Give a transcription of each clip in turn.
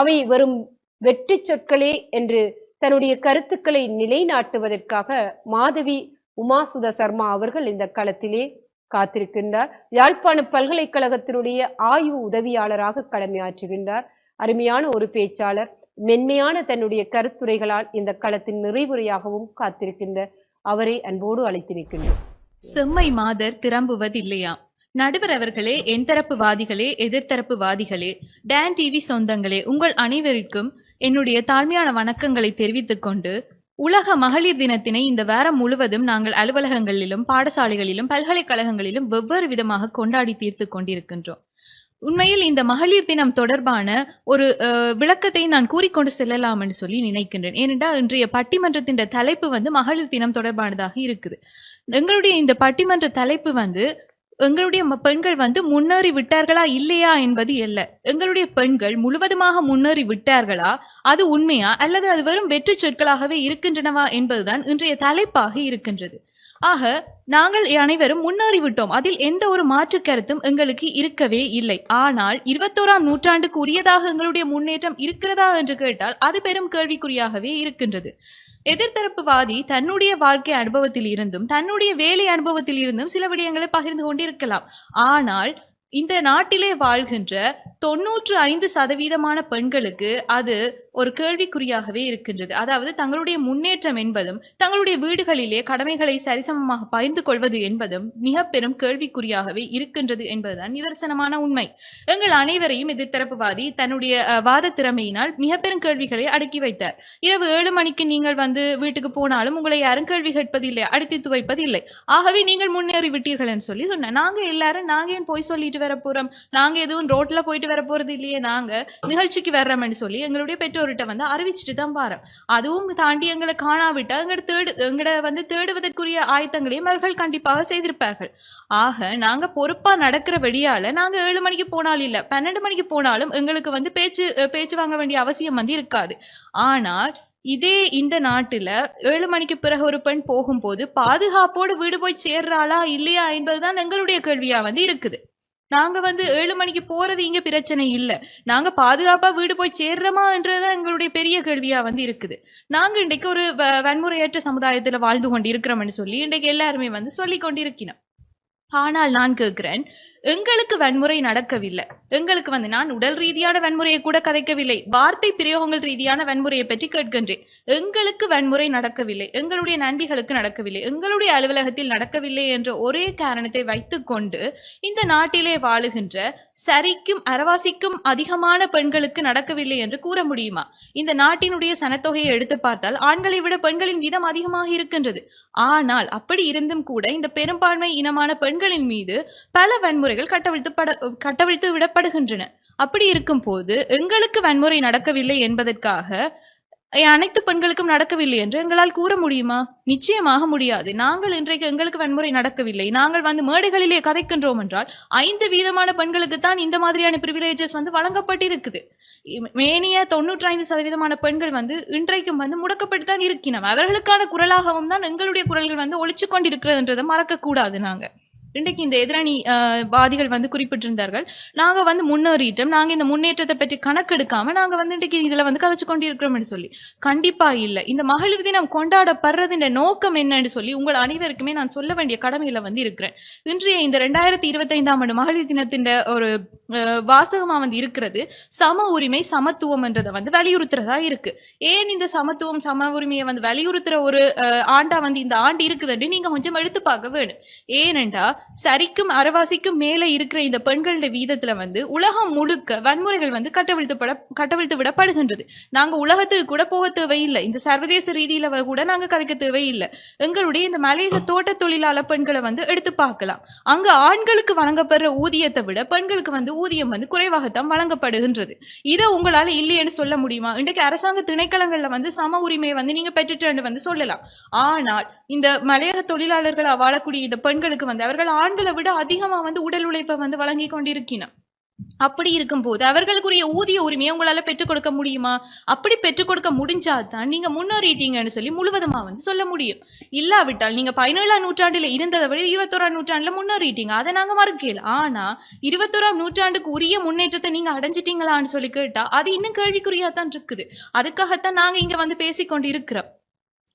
அவை வெறும் வெற்றி சொற்களே என்று தன்னுடைய கருத்துக்களை நிலைநாட்டுவதற்காக மாதவி உமாசுத சர்மா அவர்கள் இந்த களத்திலே காத்திருக்கின்றார். யாழ்ப்பாண பல்கலைக்கழகத்தினுடைய ஆய்வு உதவியாளராக கடமையாற்றுகின்றார் அருமையான ஒரு பேச்சாளர் மென்மையான தன்னுடைய கருத்துரைகளால் இந்த களத்தின் நிறைவுரையாகவும் காத்திருக்கின்ற அவரை அன்போடு அழைத்திருக்கின்றோம். செம்மை மாதர் திரம்புவதில்லையாம் நடுவர் அவர்களே என் தரப்பு வாதிகளே எதிர்த்தரப்பு வாதிகளே டேன் டிவி சொந்தங்களே உங்கள் அனைவருக்கும் என்னுடைய தாழ்மையான வணக்கங்களை தெரிவித்துக் கொண்டு உலக மகளிர் தினத்தினை இந்த வாரம் முழுவதும் நாங்கள் அலுவலகங்களிலும் பாடசாலைகளிலும் பல்கலைக்கழகங்களிலும் வெவ்வேறு விதமாக கொண்டாடி தீர்த்து கொண்டிருக்கின்றோம். உண்மையில் இந்த மகளிர் தினம் தொடர்பான ஒரு விளக்கத்தை நான் கூறிக்கொண்டு செல்லலாம் என்று சொல்லி நினைக்கின்றேன். ஏனென்றால் இன்றைய பட்டிமன்றத்தின் தலைப்பு வந்து மகளிர் தினம் தொடர்பானதாக இருக்குது. எங்களுடைய இந்த பட்டிமன்ற தலைப்பு வந்து எங்களுடைய ம- பெண்கள் வந்து முன்னேறி விட்டார்களா இல்லையா என்பது இல்ல. எங்களுடைய பெண்கள் முழுவதுமாக முன்னேறி விட்டார்களா? அது உண்மையா? அல்லது அது வெறும் வெற்றி சொற்களாகவே இருக்கின்றனவா என்பதுதான் இன்றைய தலைப்பாக இருக்கின்றது. ஆக நாங்கள் அனைவரும் முன்னேறி விட்டோம். அதில் எந்த ஒரு மாற்று கருத்தும் எங்களுக்கு இருக்கவே இல்லை. ஆனால் இருபத்தோராம் நூற்றாண்டுக்கு உரியதாக எங்களுடைய முன்னேற்றம் இருக்கிறதா என்று கேட்டால் அது பெரும் கேள்விக்குறியாகவே இருக்கின்றது. எதிர்த்தரப்புவாதி தன்னுடைய வாழ்க்கை அனுபவத்தில் இருந்தும் தன்னுடைய வேலை அனுபவத்தில் இருந்தும் சில விடயங்களை பகிர்ந்து கொண்டிருக்கலாம் ஆனால் இந்த நாட்டிலே வாழ்கின்ற தொன்னூற்று ஐந்து சதவீதமான பெண்களுக்கு அது ஒரு கேள்விக்குறியாகவே இருக்கின்றது. அதாவது தங்களுடைய முன்னேற்றம் என்பதும் தங்களுடைய வீடுகளிலே கடமைகளை சரிசமமாக பகிர்ந்து கொள்வது என்பதும் மிக பெரும் கேள்விக்குறியாகவே இருக்கின்றது என்பதுதான் நிதர்சனமான உண்மை. எங்கள் அனைவரையும் எதிர்த்தரப்புவாதி தன்னுடைய வாத திறமையினால் மிக பெரும் கேள்விகளை அடக்கி வைத்தார். இரவு ஏழு மணிக்கு நீங்கள் வந்து வீட்டுக்கு போனாலும் உங்களை யாரும் கேள்வி கேட்பதில்லை அடித்து துவைப்பதில்லை. ஆகவே நீங்கள் முன்னேறி விட்டீர்கள் என்று சொல்லி சொன்னேன் நாங்க எல்லாரும் நாங்க ஏன் போய் சொல்லிட்டு வர போறோம்? நாங்க எதுவும் ரோட்ல போயிட்டு வர போறது இல்லையே நாங்க நிகழ்ச்சிக்கு வர்றோம்னு சொல்லி எங்களுடைய பெற்றோர் பெற்றோர்கிட்ட வந்து அறிவிச்சிட்டு தான் பாரோம் அதுவும் தாண்டி எங்களை காணாவிட்டால் எங்களை தேடு எங்களை வந்து தேடுவதற்குரிய ஆயத்தங்களையும் அவர்கள் கண்டிப்பாக செய்திருப்பார்கள். ஆக நாங்க பொறுப்பா நடக்கிற வழியால நாங்க ஏழு மணிக்கு போனாலும் இல்ல பன்னெண்டு மணிக்கு போனாலும் எங்களுக்கு வந்து பேச்சு பேச்சு வாங்க வேண்டிய அவசியம் வந்து இருக்காது. ஆனால் இதே இந்த நாட்டுல ஏழு மணிக்கு பிறகு ஒரு பெண் போகும்போது பாதுகாப்போடு வீடு போய் சேர்றாளா இல்லையா என்பதுதான் எங்களுடைய கேள்வியா வந்து இருக்குது. நாங்க வந்து ஏழு மணிக்கு போறது இங்க பிரச்சனை இல்ல. நாங்க பாதுகாப்பா வீடு போய் சேர்றோமா என்றதுதான் எங்களுடைய பெரிய கேள்வியா வந்து இருக்குது. நாங்க இன்றைக்கு ஒரு வ- வன்முறையற்ற சமுதாயத்துல வாழ்ந்து கொண்டு இருக்கிறோம்னு சொல்லி இன்றைக்கு எல்லாருமே வந்து சொல்லி கொண்டிருக்கிறோம். ஆனால் நான் கேட்கிறேன் எங்களுக்கு வன்முறை நடக்கவில்லை. எங்களுக்கு வந்து நான் உடல் ரீதியான வன்முறையை கூட கதைக்கவில்லை. வார்த்தை பிரயோகங்கள் ரீதியான வன்முறையை பற்றி கேட்கின்றேன். எங்களுக்கு வன்முறை நடக்கவில்லை. எங்களுடைய நண்பிகளுக்கு நடக்கவில்லை. எங்களுடைய அலுவலகத்தில் நடக்கவில்லை என்ற ஒரே காரணத்தை வைத்துக்கொண்டு இந்த நாட்டிலே வாழுகின்ற சரிக்கும் அரவாசிக்கும் அதிகமான பெண்களுக்கு நடக்கவில்லை என்று கூற முடியுமா? இந்த நாட்டினுடைய சனத்தொகையை எடுத்து பார்த்தால் ஆண்களை விட பெண்களின் வீதம் அதிகமாக இருக்கின்றது. ஆனால் அப்படி இருந்தும் கூட இந்த பெரும்பான்மை இனமான பெண்களின் மீது பல வன்முறை வன்முறைகள் கட்டவிழ்த்து கட்டவிழ்த்து விடப்படுகின்றன. அப்படி இருக்கும் போது எங்களுக்கு வன்முறை நடக்கவில்லை என்பதற்காக அனைத்து பெண்களுக்கும் நடக்கவில்லை என்று எங்களால் கூற முடியுமா? நிச்சயமாக முடியாது. நாங்கள் இன்றைக்கு எங்களுக்கு வன்முறை நடக்கவில்லை. நாங்கள் வந்து மேடைகளிலே கதைக்கின்றோம் என்றால் ஐந்து வீதமான பெண்களுக்கு தான் இந்த மாதிரியான பிரிவிலேஜஸ் வந்து வழங்கப்பட்டிருக்குது. மேனிய தொண்ணூற்றி ஐந்து சதவீதமான பெண்கள் வந்து இன்றைக்கும் வந்து முடக்கப்பட்டு தான் இருக்கின்றன. அவர்களுக்கான குரலாகவும் தான் எங்களுடைய குரல்கள் வந்து ஒழிச்சு கொண்டிருக்கிறதுன்றதை மறக்க கூடாது இன்றைக்கு இந்த எதிரணி வாதிகள் வந்து குறிப்பிட்டிருந்தார்கள். நாங்கள் வந்து முன்னேறிட்டோம். நாங்கள் இந்த முன்னேற்றத்தை பற்றி கணக்கெடுக்காம நாங்கள் வந்து இன்றைக்கு இதில் வந்து கதைச்சு கொண்டிருக்கிறோம்னு சொல்லி. கண்டிப்பாக இல்லை. இந்த மகளிர் தினம் கொண்டாடப்படுறதுன்ற நோக்கம் என்னன்னு சொல்லி உங்கள் அனைவருக்குமே நான் சொல்ல வேண்டிய கடமையில வந்து இருக்கிறேன். இன்றைய இந்த ரெண்டாயிரத்தி இருபத்தைந்தாம் ஆண்டு மகளிர் தினத்தின் ஒரு வாசகமாக வந்து இருக்கிறது சம உரிமை சமத்துவம் என்றதை வந்து வலியுறுத்துறதா இருக்கு. ஏன் இந்த சமத்துவம் சம உரிமையை வந்து வலியுறுத்துற ஒரு ஆண்டா வந்து இந்த ஆண்டு இருக்குதுன்னு நீங்க கொஞ்சம் எடுத்து பார்க்க வேணும். ஏனென்றா சரிக்கும் அரவாசிக்கும் மேலே இருக்கிற இந்த பெண்களுடைய வீதத்தில் வந்து உலகம் முழுக்க வன்முறைகள் வந்து கட்டவிழ்த்துப்பட கட்டவிழ்த்து விடப்படுகின்றது நாங்கள் உலகத்துக்கு கூட போக தேவையில்லை. இந்த சர்வதேச ரீதியில் கூட நாங்கள் கதைக்க தேவையில்லை. எங்களுடைய இந்த மலையில தோட்ட தொழிலாளர் பெண்களை வந்து எடுத்து பார்க்கலாம். அங்கே ஆண்களுக்கு வழங்கப்படுற ஊதியத்தை விட பெண்களுக்கு வந்து ஊதியம் வந்து குறைவாகத்தான் வழங்கப்படுகின்றது. இதை உங்களால் இல்லையேன்னு சொல்ல முடியுமா? இன்றைக்கு அரசாங்க திணைக்களங்களில் வந்து சம உரிமையை வந்து நீங்கள் பெற்றுட்டு வந்து சொல்லலாம். ஆனால் இந்த மலையக தொழிலாளர்களாக வாழக்கூடிய இந்த பெண்களுக்கு வந்து அவர்கள் ஆண்களை விட அதிகமா வந்து உடல் உழைப்பை வந்து வழங்கி கொண்டிருக்கின. அப்படி இருக்கும்போது அவர்களுக்குரிய ஊதிய உரிமையை உங்களால பெற்றுக் கொடுக்க முடியுமா? அப்படி பெற்றுக் கொடுக்க முடிஞ்சாதான் நீங்க முன்னேறிட்டீங்கன்னு சொல்லி முழுவதுமா வந்து சொல்ல முடியும். இல்லாவிட்டால் நீங்க பதினேழாம் நூற்றாண்டுல இருந்ததை விட இருபத்தோராம் நூற்றாண்டுல முன்னேறிட்டீங்க. அதை நாங்க மறுக்கல. ஆனா இருபத்தோராம் நூற்றாண்டுக்கு உரிய முன்னேற்றத்தை நீங்க அடைஞ்சிட்டீங்களான்னு சொல்லி கேட்டா அது இன்னும் கேள்விக்குறியா தான் இருக்குது. அதுக்காகத்தான் நாங்க இங்க வந்து பேசிக்கொண்டு இருக்கிறோம்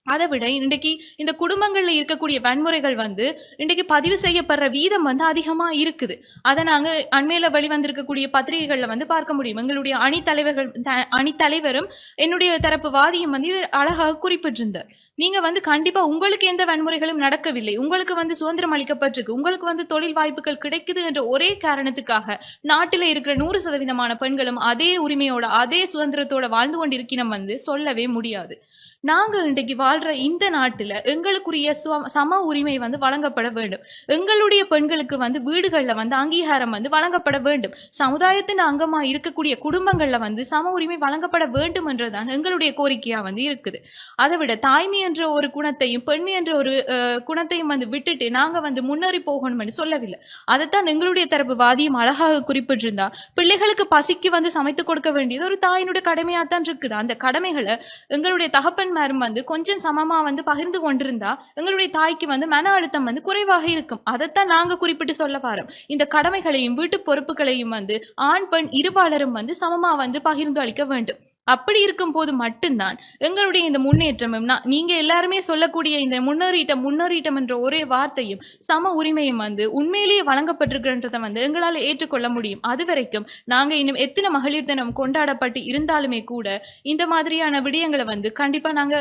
அதை விட இன்றைக்கு இந்த குடும்பங்களில் இருக்கக்கூடிய வன்முறைகள் வந்து இன்றைக்கு பதிவு செய்யப்படுற வீதம் வந்து அதிகமாக இருக்குது. அதை நாங்கள் அண்மையில் வெளிவந்திருக்கக்கூடிய பத்திரிகைகளில் வந்து பார்க்க முடியும். எங்களுடைய அணித்தலைவர்கள் த- அணித்தலைவரும் என்னுடைய தரப்பு வாதியும் வந்து அழகாக குறிப்பிட்டிருந்தார். நீங்க வந்து கண்டிப்பா உங்களுக்கு எந்த வன்முறைகளும் நடக்கவில்லை. உங்களுக்கு வந்து சுதந்திரம் அளிக்கப்பட்டிருக்கு. உங்களுக்கு வந்து தொழில் வாய்ப்புகள் கிடைக்குது என்ற ஒரே காரணத்துக்காக நாட்டில் இருக்கிற நூறு சதவீதமான பெண்களும் அதே உரிமையோட அதே சுதந்திரத்தோட வாழ்ந்து கொண்டிருக்கணும் வந்து சொல்லவே முடியாது. நாங்கள் இன்றைக்கு வாழ்ற இந்த நாட்டில் எங்களுக்குரிய சுவ- சம உரிமை வந்து வழங்கப்பட வேண்டும். எங்களுடைய பெண்களுக்கு வந்து வீடுகளில் வந்து அங்கீகாரம் வந்து வழங்கப்பட வேண்டும். சமுதாயத்தின் அங்கமாக இருக்கக்கூடிய குடும்பங்களில் வந்து சம உரிமை வழங்கப்பட வேண்டும் என்றுதான் எங்களுடைய கோரிக்கையாக வந்து இருக்குது. அதை விட தாய்மை என்ற ஒரு குணத்தையும் பெண்மை என்ற ஒரு குணத்தையும் வந்து விட்டுட்டு நாங்கள் வந்து முன்னேறி போகணும்னு சொல்லவில்லை. அதைத்தான் எங்களுடைய தரப்பு வாதியம் அழகாக குறிப்பிட்டிருந்தா பிள்ளைகளுக்கு பசிக்கு வந்து சமைத்து கொடுக்க வேண்டியது ஒரு தாயினுடைய கடமையாக தான் இருக்குது. அந்த கடமைகளை எங்களுடைய தகப்பன் மேரும் வந்து கொஞ்சம் சமமா வந்து பகிர்ந்து கொண்டிருந்தா எங்களுடைய தாய்க்கு வந்து மன அழுத்தம் வந்து குறைவாக இருக்கும். அதைத்தான் நாங்க குறிப்பிட்டு சொல்ல வரோம் இந்த கடமைகளையும் வீட்டு பொறுப்புகளையும் வந்து ஆண் பெண் இருபாலரும் வந்து சமமா வந்து பகிர்ந்து அளிக்க வேண்டும். அப்படி இருக்கும் போது மட்டும்தான் எங்களுடைய இந்த முன்னேற்றமும். நான் நீங்க எல்லாருமே சொல்லக்கூடிய இந்த முன்னேறிட்டம் முன்னேறிட்டம் என்ற ஒரே வார்த்தையும் சம உரிமையும் வந்து உண்மையிலேயே வழங்கப்பட்டிருக்கின்றதை வந்து எங்களால் ஏற்றுக்கொள்ள முடியும். அது வரைக்கும் நாங்க இன்னும் எத்தனை மகளிர் தினம் கொண்டாடப்பட்டு இருந்தாலுமே கூட இந்த மாதிரியான விடயங்களை வந்து கண்டிப்பா நாங்க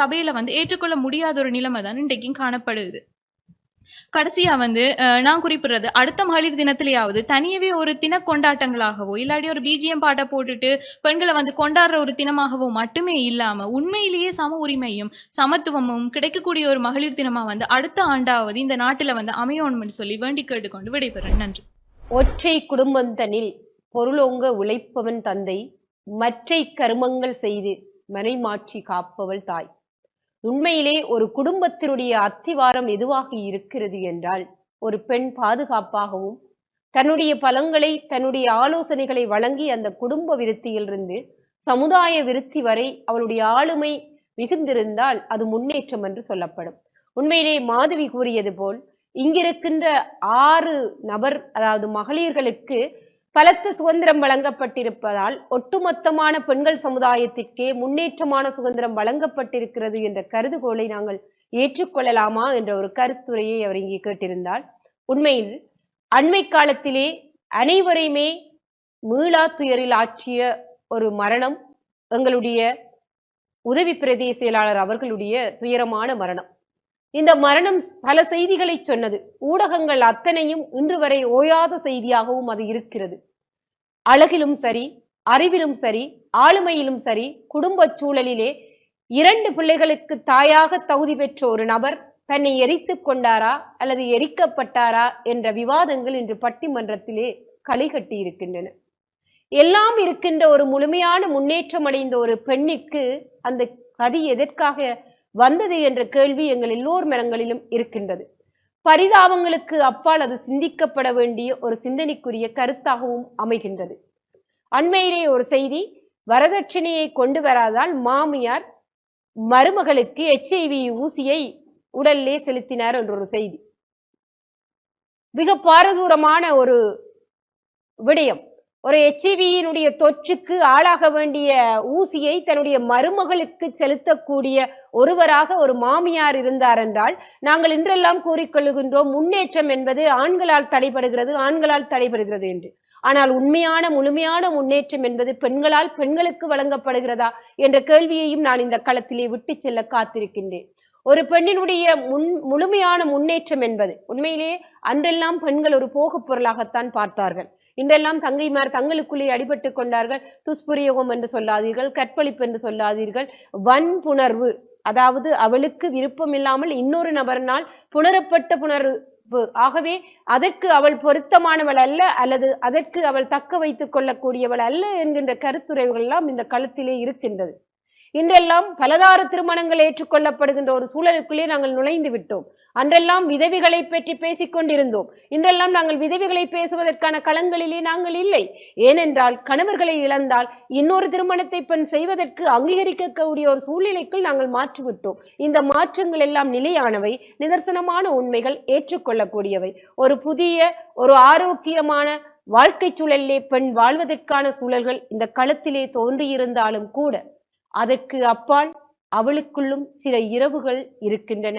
சபையில் சபையில வந்து ஏற்றுக்கொள்ள முடியாத ஒரு நிலைமை தான் இன்றைக்கும் காணப்படுது. கடைசியா வந்து நான் குறிப்பிடுறது அடுத்த மகளிர் தினத்திலேயாவது தனியவே ஒரு தின கொண்டாட்டங்களாகவோ இல்லாட்டி ஒரு பிஜிஎம் பாட்டை போட்டுட்டு பெண்களை வந்து கொண்டாடுற ஒரு தினமாகவோ மட்டுமே இல்லாம உண்மையிலேயே சம உரிமையும் சமத்துவமும் கிடைக்கக்கூடிய ஒரு மகளிர் தினமா வந்து அடுத்த ஆண்டாவது இந்த நாட்டுல வந்து அமையணும்னு சொல்லி வேண்டி கேட்டுக்கொண்டு விடைபெறேன். நன்றி. ஒற்றை குடும்பந்தனில் பொருளோங்க உழைப்பவன் தந்தை மற்றை கருமங்கள் செய்து மனைமாட்சி காப்பவள் தாய். உண்மையிலே ஒரு குடும்பத்தினுடைய அத்திவாரம் எதுவாக இருக்கிறது என்றால் ஒரு பெண் பாதுகாப்பாகவும் தன்னுடைய பலங்களை தன்னுடைய ஆலோசனைகளை வழங்கி அந்த குடும்ப விருத்தியிலிருந்து சமுதாய விருத்தி வரை அவளுடைய ஆளுமை மிகுந்திருந்தால் அது முன்னேற்றம் என்று சொல்லப்படும். உண்மையிலே மாதவி கூறியது போல் இங்கிருக்கின்ற ஆறு நபர் அதாவது மகளிர்களுக்கு பலத்த சுதந்திரம் வழங்கப்பட்டிருப்பதால் ஒட்டுமொத்தமான பெண்கள் சமுதாயத்திற்கே முன்னேற்றமான சுதந்திரம் வழங்கப்பட்டிருக்கிறது என்ற கருதுகோளை நாங்கள் ஏற்றுக்கொள்ளலாமா என்ற ஒரு கருத்துரையை அவர் இங்கே கேட்டிருந்தால் உண்மையில் அண்மை காலத்திலே அனைவரையுமே மீளா துயரில் ஆற்றிய ஒரு மரணம் எங்களுடைய உதவி பிரதேச செயலாளர் அவர்களுடைய துயரமான மரணம். இந்த மரணம் பல செய்திகளை சொன்னது. ஊடகங்கள் அத்தனையும் இன்று வரை ஓயாத செய்தியாகவும் அது இருக்கிறது. அழகிலும் சரி அறிவிலும் சரி ஆளுமையிலும் சரி குடும்ப சூழலிலே இரண்டு பிள்ளைகளுக்கு தாயாக தகுதி பெற்ற ஒரு நபர் தன்னை எரித்துக் கொண்டாரா அல்லது எரிக்கப்பட்டாரா என்ற விவாதங்கள் இன்று பட்டிமன்றத்திலே களை கட்டி இருக்கின்றன எல்லாம் இருக்கின்ற ஒரு முழுமையான முன்னேற்றம் அடைந்த ஒரு பெண்ணுக்கு அந்த கதி எதற்காக வந்தது என்ற கேள்வி எங்கள் எல்லோர் மனங்களிலும் இருக்கின்றது. பரிதாபங்களுக்கு அப்பால் அது சிந்திக்கப்பட வேண்டிய ஒரு சிந்தனைக்குரிய கருத்தாகவும் அமைகின்றது. அண்மையிலே ஒரு செய்தி வரதட்சணையை கொண்டு வராதால் மாமியார் மருமகளுக்கு எச்ஐவி ஊசியை உடல்லே செலுத்தினார் என்ற ஒரு செய்தி. மிக பாரதூரமான ஒரு விடயம். ஒரு எச்ஐவியினுடைய தொற்றுக்கு ஆளாக வேண்டிய ஊசியை தன்னுடைய மருமகளுக்கு செலுத்தக்கூடிய ஒருவராக ஒரு மாமியார் இருந்தார் என்றால் நாங்கள் இன்றெல்லாம் கூறிக்கொள்ளுகின்றோம் முன்னேற்றம் என்பது ஆண்களால் தடைபடுகிறது ஆண்களால் தடைபடுகிறது என்று. ஆனால் உண்மையான முழுமையான முன்னேற்றம் என்பது பெண்களால் பெண்களுக்கு வழங்கப்படுகிறதா என்ற கேள்வியையும் நான் இந்த களத்திலே விட்டு செல்ல காத்திருக்கின்றேன். ஒரு பெண்ணினுடைய முன் முழுமையான முன்னேற்றம் என்பது உண்மையிலேயே அன்றெல்லாம் பெண்கள் ஒரு போகப் பொருளாகத்தான் பார்த்தார்கள். இன்றெல்லாம் தங்கைமார் தங்களுக்குள்ளே அடிபட்டு கொண்டார்கள். துஷ்பிரயோகம் என்று சொல்லாதீர்கள் கற்பழிப்பு என்று சொல்லாதீர்கள். வன்புணர்வு அதாவது அவளுக்கு விருப்பம் இல்லாமல் இன்னொரு நபரினால் புணரப்பட்ட புணர்வு. ஆகவே அதற்கு அவள் பொருத்தமானவள் அல்ல அல்லது அதற்கு அவள் தக்க வைத்துக் கொள்ளக்கூடியவள் அல்ல என்கின்ற கருத்துரைகள் எல்லாம் இந்த களத்திலே இருக்கின்றது. இன்றெல்லாம் பலதார திருமணங்கள் ஏற்றுக்கொள்ளப்படுகின்ற ஒரு சூழலுக்குள்ளே நாங்கள் நுழைந்து விட்டோம். அன்றெல்லாம் விதவிகளை பற்றி பேசிக் கொண்டிருந்தோம். இன்றெல்லாம் நாங்கள் விதவிகளை பேசுவதற்கான களங்களிலே நாங்கள் இல்லை. ஏனென்றால் கணவர்களை இழந்தால் இன்னொரு திருமணத்தை பெண் செய்வதற்கு அங்கீகரிக்கக்கூடிய ஒரு சூழ்நிலைக்குள் நாங்கள் மாற்றிவிட்டோம். இந்த மாற்றங்கள் எல்லாம் நிலையானவை நிதர்சனமான உண்மைகள் ஏற்றுக்கொள்ளக்கூடியவை. ஒரு புதிய ஒரு ஆரோக்கியமான வாழ்க்கை சூழலிலே பெண் வாழ்வதற்கான சூழல்கள் இந்த களத்திலே தோன்றியிருந்தாலும் கூட அதற்கு அப்பால் அவளுக்குள்ளும் சில இரவுகள் இருக்கின்றன.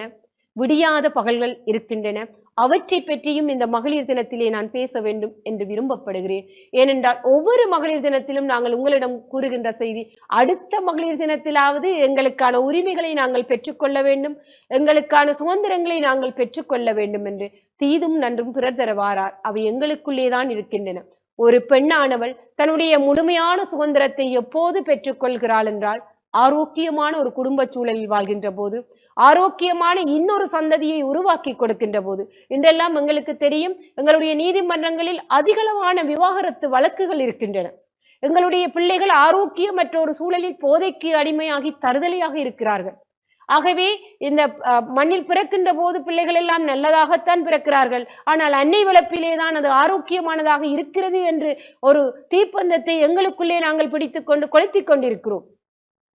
விடியாத பகல்கள் இருக்கின்றன. அவற்றை பற்றியும் இந்த மகளிர் தினத்திலே நான் பேச வேண்டும் என்று விரும்பப்படுகிறேன். ஏனென்றால் ஒவ்வொரு மகளிர் தினத்திலும் நாங்கள் உங்களிடம் கூறுகின்ற செய்தி அடுத்த மகளிர் தினத்திலாவது எங்களுக்கான உரிமைகளை நாங்கள் பெற்றுக்கொள்ள வேண்டும். எங்களுக்கான சுதந்திரங்களை நாங்கள் பெற்றுக்கொள்ள வேண்டும் என்று தீதும் நன்றும் பிறர் தரவாரார். அவை எங்களுக்குள்ளே தான் இருக்கின்றன. ஒரு பெண்ணானவள் தன்னுடைய முழுமையான சுதந்திரத்தை எப்போது பெற்றுக்கொள்கிறாள் என்றால் ஆரோக்கியமான ஒரு குடும்ப சூழலில் வாழ்கின்ற போது ஆரோக்கியமான இன்னொரு சந்ததியை உருவாக்கி கொடுக்கின்ற போது இன்றெல்லாம் எங்களுக்கு தெரியும் எங்களுடைய நீதிமன்றங்களில் அதிகளவான விவாகரத்து வழக்குகள் இருக்கின்றன. எங்களுடைய பிள்ளைகள் ஆரோக்கியமற்ற ஒரு சூழலில் போதைக்கு அடிமையாகி தருதலையாக இருக்கிறார்கள். ஆகவே இந்த மண்ணில் பிறக்கின்ற போது பிள்ளைகள் எல்லாம் நல்லதாகத்தான் பிறக்கிறார்கள். ஆனால் அன்னை வளர்ப்பிலே தான் அது ஆரோக்கியமானதாக இருக்கிறது என்று ஒரு தீப்பந்தத்தை எங்களுக்குள்ளே நாங்கள் பிடித்துக் கொண்டு கொண்டிருக்கிறோம்.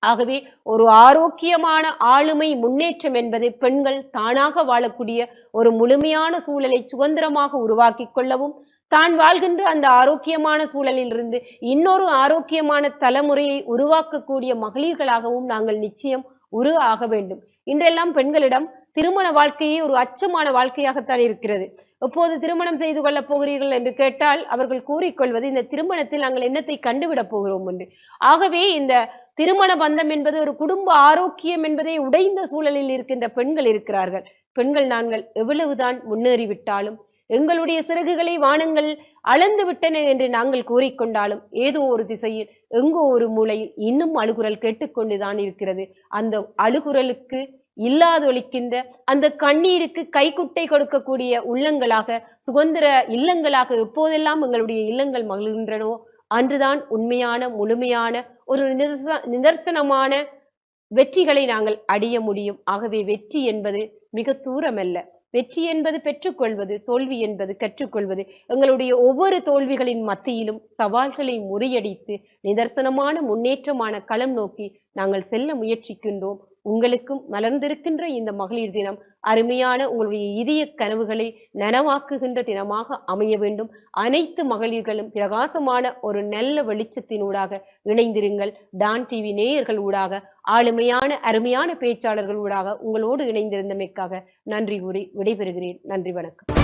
ஆகவே ஒரு ஆரோக்கியமான ஆளுமை முன்னேற்றம் என்பது பெண்கள் தானாக வாழக்கூடிய ஒரு முழுமையான சூழலை சுதந்திரமாக உருவாக்கி கொள்ளவும் தான் வாழ்கின்ற அந்த ஆரோக்கியமான சூழலில் இருந்து இன்னொரு ஆரோக்கியமான தலைமுறையை உருவாக்கக்கூடிய மகளிர்களாகவும் நாங்கள் நிச்சயம் உரு ஆக வேண்டும். இன்றெல்லாம் பெண்களிடம் திருமண வாழ்க்கையே ஒரு அச்சமான வாழ்க்கையாகத்தான் இருக்கிறது. எப்போது திருமணம் செய்து கொள்ளப் போகிறீர்கள் என்று கேட்டால் அவர்கள் கூறிக்கொள்வது இந்த திருமணத்தில் நாங்கள் என்னத்தை கண்டுவிடப் போகிறோம் என்று. ஆகவே இந்த திருமண பந்தம் என்பது ஒரு குடும்ப ஆரோக்கியம் என்பதை உடைந்த சூழலில் இருக்கின்ற பெண்கள் இருக்கிறார்கள். பெண்கள் நாங்கள் எவ்வளவுதான் முன்னேறிவிட்டாலும் எங்களுடைய சிறகுகளை வானங்கள் அளந்து விட்டன என்று நாங்கள் கூறிக்கொண்டாலும் ஏதோ ஒரு திசையில் எங்கோ ஒரு மூலையில் இன்னும் அழுகுரல் கேட்டுக்கொண்டுதான் இருக்கிறது. அந்த அழுகுரலுக்கு இல்லாதொழிக்கின்ற அந்த கண்ணீருக்கு கைக்குட்டை கொடுக்கக்கூடிய உள்ளங்களாக சுதந்திர இல்லங்களாக எப்போதெல்லாம் எங்களுடைய இல்லங்கள் மகிழ்கின்றனோ அன்றுதான் உண்மையான முழுமையான ஒரு நிதர்சனமான வெற்றிகளை நாங்கள் அடைய முடியும். ஆகவே வெற்றி என்பது மிக தூரமல்ல. வெற்றி என்பது பெற்றுக்கொள்வது தோல்வி என்பது கற்றுக்கொள்வது. எங்களுடைய ஒவ்வொரு தோல்விகளின் மத்தியிலும் சவால்களை முறியடித்து நிதர்சனமான முன்னேற்றமான களம் நோக்கி நாங்கள் செல்ல முயற்சிக்கின்றோம். உங்களுக்கும் மலர்ந்திருக்கின்ற இந்த மகளிர் தினம் அருமையான உங்களுடைய இதய கனவுகளை நனவாக்குகின்ற தினமாக அமைய வேண்டும். அனைத்து மகளிர்களும் பிரகாசமான ஒரு நல்ல வெளிச்சத்தினூடாக இணைந்திருங்கள். டான் டிவி நேயர்கள் ஊடாக ஆளுமையான அருமையான பேச்சாளர்கள் ஊடாக உங்களோடு இணைந்திருந்தமைக்காக நன்றி கூறி விடைபெறுகிறேன். நன்றி வணக்கம்.